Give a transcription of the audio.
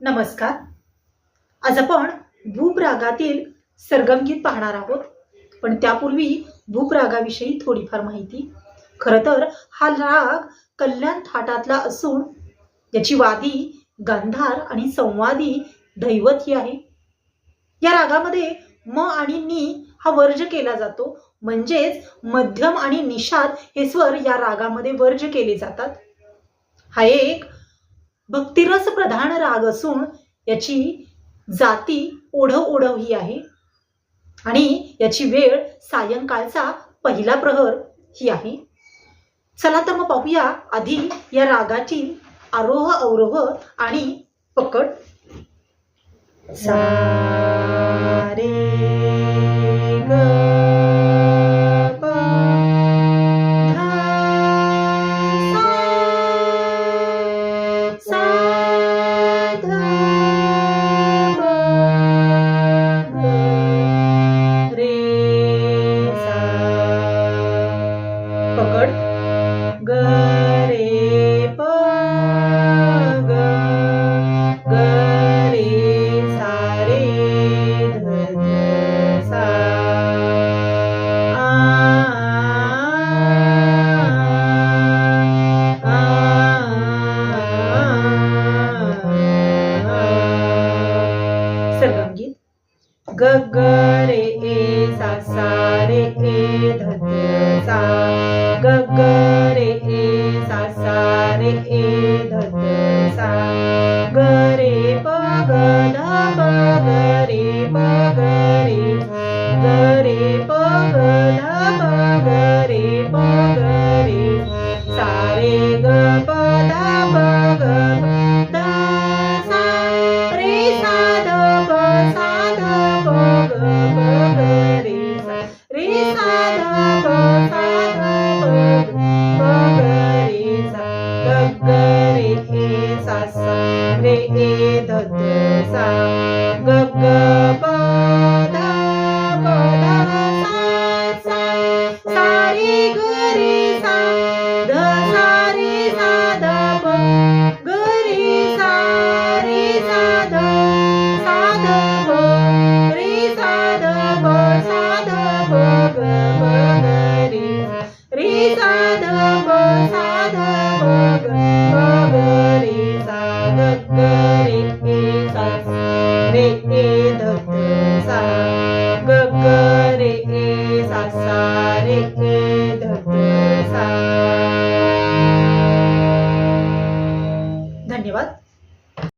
नमस्कार. आज आपण भूपरागातील सरगमगीत पाहणार आहोत. पण त्यापूर्वी भूपरागाविषयी थोडीफार माहिती. खरं तर हा राग कल्याण थाटातला असून याची वादी गांधार आणि संवादी दैवत ही आहे. या रागामध्ये म आणि नी हा वर्ज केला जातो. म्हणजेच मध्यम आणि निषाद हे स्वर या रागामध्ये वर्ज केले जातात. हा एक भक्तिरस प्रधान राग असून याची जाती ओढव ओढव ही आहे. आणि याची वेळ सायंकाळचा पहिला प्रहर ही आहे. चला तर मग पाहूया आधी या रागाची आरोह अवरोह आणि पकड. सा रे सरगमगीत ग ग रे ए सा सा रे ए ध सा. ग ग रे ए सा सा रे ए ध ए सा